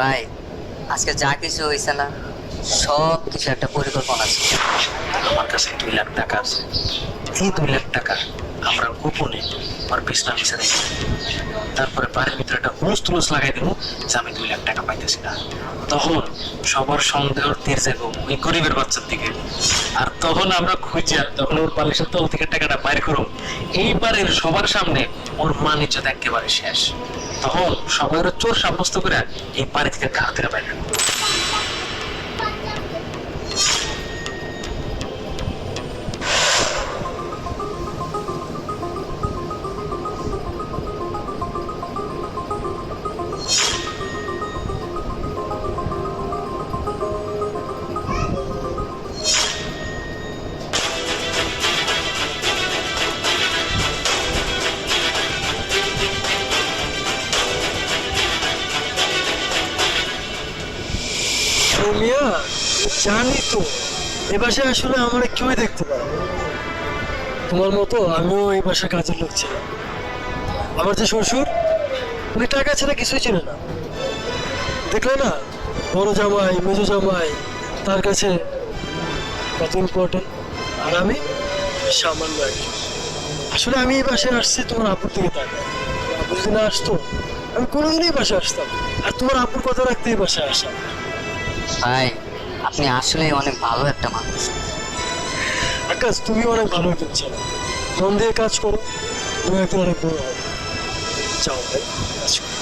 ভাই, আজকে যা কিছু হয়েছে না সব কিছু একটা পরিকল্পনা আছে। আমার কাছে দুই লাখ টাকা আছে। এই দুই লাখ টাকা আমরা গোপনে আমার বিছনা মিশে দেখি। তারপরে বাড়ির ভিতরে একটা হুলস তুলস লাগাই দেবো, যে আমি দুই লাখ টাকা পাইতেছি না। তখন সবার সন্দেহ তীর যাব ওই গরিবের বাচ্চার দিকে। আর তখন আমরা খুঁজে তখন ওর বালিশের তল থেকে টাকাটা বাইর করো। এইবারের সবার সামনে ওর মান ইজ্জত একেবারে শেষ। তখন সবাই চোর সাব্যস্ত করে এই বাড়ি থেকে থেকে বাইরে মিয়া, জানি তো। এ বাসায় আসলে আমার কেউই দেখতে পারে। তোমার মতো আমিও এই বাসায় কাজের লোক ছিলাম। আমার যে শ্বশুর, উনি টাকা ছাড়া কিছুই ছিল না। দেখলে না, বড় জামাই, মেজো জামাই, তার কাছে কত ইম্পর্টেন্ট আর আমি সামান্য একজন। আসলে আমি এই বাসায় আসছি তোমার আপুর দিকে তাকায়। আপু যদি না আসতো, আমি কোনোদিনই বাসায় আসতাম আর তোমার আপুর কথা রাখতে এই বাসায় আসা। ভাই, আপনি আসলে অনেক ভালো একটা মানুষ। আকাশ, তুমি অনেক ভালো একজন ছেলে। মন দিয়ে কাজ করো, তুমি একদিন অনেক বড় হবে। যাও ভাই, কাজ করো।